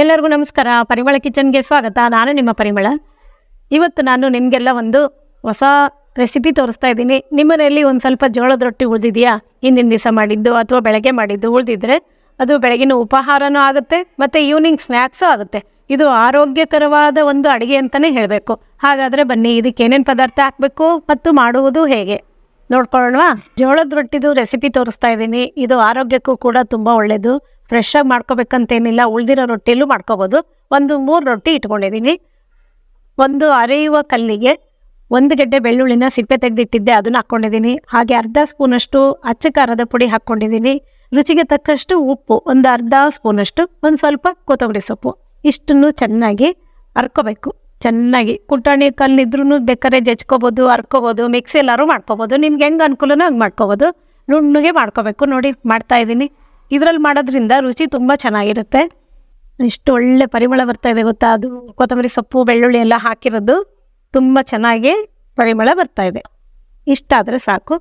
ಎಲ್ಲರಿಗೂ ನಮಸ್ಕಾರ. ಪರಿಮಳ ಕಿಚನ್ಗೆ ಸ್ವಾಗತ. ನಾನು ನಿಮ್ಮ ಪರಿಮಳ. ಇವತ್ತು ನಾನು ನಿಮಗೆಲ್ಲ ಒಂದು ಹೊಸ ರೆಸಿಪಿ ತೋರಿಸ್ತಾ ಇದ್ದೀನಿ. ನಿಮ್ಮನೆಯಲ್ಲಿ ಒಂದು ಸ್ವಲ್ಪ ಜೋಳದ ರೊಟ್ಟಿ ಉಳಿದಿದೆಯಾ? ಹಿಂದಿನ ದಿವಸ ಮಾಡಿದ್ದು ಅಥವಾ ಬೆಳಗ್ಗೆ ಮಾಡಿದ್ದು ಉಳಿದಿದ್ರೆ ಅದು ಬೆಳಗಿನ ಉಪಹಾರನೂ ಆಗುತ್ತೆ, ಮತ್ತು ಈವ್ನಿಂಗ್ ಸ್ನ್ಯಾಕ್ಸೂ ಆಗುತ್ತೆ. ಇದು ಆರೋಗ್ಯಕರವಾದ ಒಂದು ಅಡುಗೆ ಅಂತಲೇ ಹೇಳಬೇಕು. ಹಾಗಾದರೆ ಬನ್ನಿ, ಇದಕ್ಕೆ ಏನೇನು ಪದಾರ್ಥ ಹಾಕಬೇಕು ಮತ್ತು ಮಾಡುವುದು ಹೇಗೆ? ನೋಡ್ಕೊಳ್ಳೋಣವಾ? ಜೋಳದ ರೊಟ್ಟಿದು ರೆಸಿಪಿ ತೋರಿಸ್ತಾ ಇದ್ದೀನಿ. ಇದು ಆರೋಗ್ಯಕ್ಕೂ ಕೂಡ ತುಂಬ ಒಳ್ಳೆಯದು ಫ್ರೆಶ್ ಆಗಿ ಮಾಡ್ಕೋಬೇಕಂತೇನಿಲ್ಲ. ಉಳಿದಿರೋ ರೊಟ್ಟಿಯಲ್ಲೂ ಮಾಡ್ಕೋಬೋದು. ಒಂದು ಮೂರು ರೊಟ್ಟಿ ಇಟ್ಕೊಂಡಿದ್ದೀನಿ. ಒಂದು ಅರೆಯುವ ಕಲ್ಲಿಗೆ ಒಂದು ಗೆಡ್ಡೆ ಬೆಳ್ಳುಳ್ಳಿನ ಸಿಪ್ಪೆ ತೆಗೆದಿಟ್ಟಿದ್ದೆ. ಅದನ್ನು ಹಾಕ್ಕೊಂಡಿದ್ದೀನಿ ಹಾಗೆ ಅರ್ಧ ಸ್ಪೂನಷ್ಟು ಅಚ್ಚ ಖಾರದ ಪುಡಿ ಹಾಕ್ಕೊಂಡಿದ್ದೀನಿ ರುಚಿಗೆ ತಕ್ಕಷ್ಟು ಉಪ್ಪು, ಒಂದು ಅರ್ಧ ಸ್ಪೂನಷ್ಟು, ಒಂದು ಸ್ವಲ್ಪ ಕೊತ್ತಂಬರಿ ಸೊಪ್ಪು. ಇಷ್ಟನ್ನು ಚೆನ್ನಾಗಿ ಹರ್ಕೋಬೇಕು ಚೆನ್ನಾಗಿ ಕುಟಾಣಿ ಕಲ್ಲಿದ್ರೂ ಬೇಕಾದ್ರೆ ಜಜ್ಕೋಬೋದು ಹರ್ಕೋಬೋದು ಮಿಕ್ಸಿ ಎಲ್ಲರೂ ಮಾಡ್ಕೋಬೋದು. ನಿಮ್ಗೆ ಹೆಂಗೆ ಅನುಕೂಲನೋ ಹಂಗೆ ಮಾಡ್ಕೋಬೋದು. ನುಣ್ಣಗೆ ಮಾಡ್ಕೋಬೇಕು ನೋಡಿ, ಮಾಡ್ತಾ ಇದ್ದೀನಿ. ಇದರಲ್ಲಿ ಮಾಡೋದ್ರಿಂದ ರುಚಿ ತುಂಬ ಚೆನ್ನಾಗಿರುತ್ತೆ. ಇಷ್ಟು ಒಳ್ಳೆ ಪರಿಮಳ ಬರ್ತಾ ಇದೆ ಗೊತ್ತಾ? ಅದು ಕೊತ್ತಂಬರಿ ಸೊಪ್ಪು, ಬೆಳ್ಳುಳ್ಳಿ ಎಲ್ಲ ಹಾಕಿರೋದು ತುಂಬ ಚೆನ್ನಾಗಿ ಪರಿಮಳ ಬರ್ತಾ ಇದೆ. ಇಷ್ಟಾದರೆ ಸಾಕು.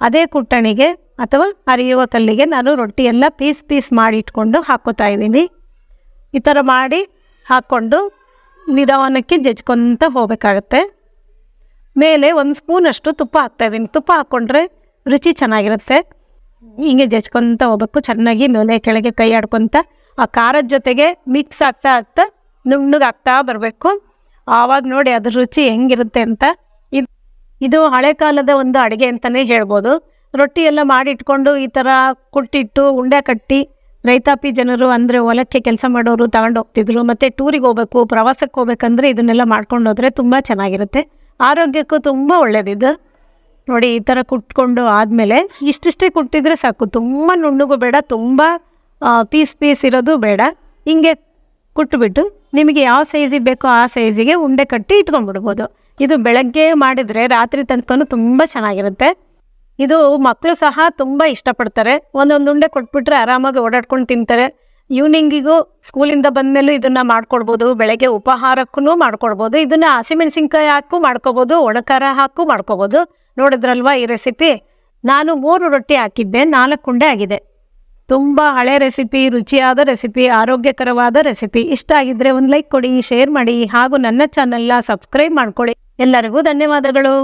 ಅದೇ ಕುಟ್ಟಣಿಗೆ ಅಥವಾ ಅರಿಯುವ ಕಲ್ಲಿಗೆ ನಾನು ರೊಟ್ಟಿ ಎಲ್ಲ ಪೀಸ್ ಪೀಸ್ ಮಾಡಿ ಇಟ್ಕೊಂಡು ಹಾಕೋತಾ ಇದ್ದೀನಿ. ಈ ಥರ ಮಾಡಿ ಹಾಕ್ಕೊಂಡು ನಿಧಾನಕ್ಕೆ ಜಜ್ಕೊತ ಹೋಗಬೇಕಾಗತ್ತೆ. ಮೇಲೆ ಒಂದು ಸ್ಪೂನಷ್ಟು ತುಪ್ಪ ಹಾಕ್ತಾಯಿದ್ದೀನಿ ತುಪ್ಪ ಹಾಕ್ಕೊಂಡ್ರೆ ರುಚಿ ಚೆನ್ನಾಗಿರುತ್ತೆ. ಹೀಗೆ ಜಜ್ಕೊತ ಹೋಗ್ಬೇಕು. ಚೆನ್ನಾಗಿ ಮೇಲೆ ಕೆಳಗೆ ಕೈ ಆಡ್ಕೊತ ಆ ಖಾರದ ಜೊತೆಗೆ ಮಿಕ್ಸ್ ಆಗ್ತಾ ಆಗ್ತಾ ನುಣ್ಣಗೆ ಆಗ್ತಾ ಬರಬೇಕು. ಆವಾಗ ನೋಡಿ ಅದ್ರ ರುಚಿ ಹೆಂಗಿರುತ್ತೆ ಅಂತ. ಇದು ಇದು ಹಳೆ ಕಾಲದ ಒಂದು ಅಡುಗೆ ಅಂತಲೇ ಹೇಳ್ಬೋದು. ರೊಟ್ಟಿ ಎಲ್ಲ ಮಾಡಿಟ್ಕೊಂಡು ಈ ಥರ ಕುಟ್ಟಿಟ್ಟು ಉಂಡೆ ಕಟ್ಟಿ ರೈತಾಪಿ ಜನರು ಅಂದರೆ ಹೊಲಕ್ಕೆ ಕೆಲಸ ಮಾಡೋರು ತಗೊಂಡು ಹೋಗ್ತಿದ್ರು ಮತ್ತು ಟೂರಿಗೆ ಹೋಗ್ಬೇಕು, ಪ್ರವಾಸಕ್ಕೆ ಹೋಗ್ಬೇಕಂದ್ರೆ ಇದನ್ನೆಲ್ಲ ಮಾಡ್ಕೊಂಡು ಹೋದರೆ ತುಂಬ ಚೆನ್ನಾಗಿರುತ್ತೆ. ಆರೋಗ್ಯಕ್ಕೂ ತುಂಬ ಒಳ್ಳೆಯದಿದು ನೋಡಿ, ಈ ಥರ ಕುಟ್ಕೊಂಡು ಆದಮೇಲೆ ಇಷ್ಟಿಷ್ಟೇ ಕುಟ್ಟಿದ್ರೆ ಸಾಕು. ತುಂಬ ನುಣ್ಣಗೂ ಬೇಡ, ತುಂಬ ಪೀಸ್ ಪೀಸ್ ಇರೋದು ಬೇಡ. ಹಿಂಗೆ ಕುಟ್ಬಿಟ್ಟು ನಿಮಗೆ ಯಾವ ಸೈಜಿಗೆ ಬೇಕೋ ಆ ಸೈಜಿಗೆ ಉಂಡೆ ಕಟ್ಟಿ ಇಟ್ಕೊಂಡ್ಬಿಡ್ಬೋದು. ಇದು ಬೆಳಗ್ಗೆ ಮಾಡಿದರೆ ರಾತ್ರಿ ತನಕನೂ ತುಂಬ ಚೆನ್ನಾಗಿರುತ್ತೆ. ಇದು ಮಕ್ಕಳು ಸಹ ತುಂಬ ಇಷ್ಟಪಡ್ತಾರೆ. ಒಂದೊಂದು ಉಂಡೆ ಕೊಟ್ಬಿಟ್ರೆ ಆರಾಮಾಗಿ ಓಡಾಡ್ಕೊಂಡು ತಿಂತಾರೆ. ಈವ್ನಿಂಗಿಗೂ ಸ್ಕೂಲಿಂದ ಬಂದಮೇಲೂ ಇದನ್ನು ಮಾಡ್ಕೊಡ್ಬೋದು. ಬೆಳಗ್ಗೆ ಉಪಹಾರಕ್ಕೂ ಮಾಡ್ಕೊಡ್ಬೋದು. ಇದನ್ನು ಹಸಿಮೆಣಸಿನ್ಕಾಯಿ ಹಾಕು ಮಾಡ್ಕೋಬೋದು. ಒಣಕಾರ ಹಾಕು ಮಾಡ್ಕೋಬೋದು. ನೋಡಿದ್ರಲ್ವಾ ಈ ರೆಸಿಪಿ ನಾನು ಮೂರು ರೊಟ್ಟಿ ಹಾಕಿದ್ದೆ, ನಾಲ್ಕು ಉಂಡೆ ಆಗಿದೆ. ತುಂಬ ಹಳೆ ರೆಸಿಪಿ ರುಚಿಯಾದ ರೆಸಿಪಿ ಆರೋಗ್ಯಕರವಾದ ರೆಸಿಪಿ ಇಷ್ಟ ಆಗಿದ್ರೆ ಒಂದು ಲೈಕ್ ಕೊಡಿ ಶೇರ್ ಮಾಡಿ ಹಾಗೂ ನನ್ನ ಚಾನೆಲ್ನ ಸಬ್ಸ್ಕ್ರೈಬ್ ಮಾಡ್ಕೊಳ್ಳಿ ಎಲ್ಲರಿಗೂ ಧನ್ಯವಾದಗಳು.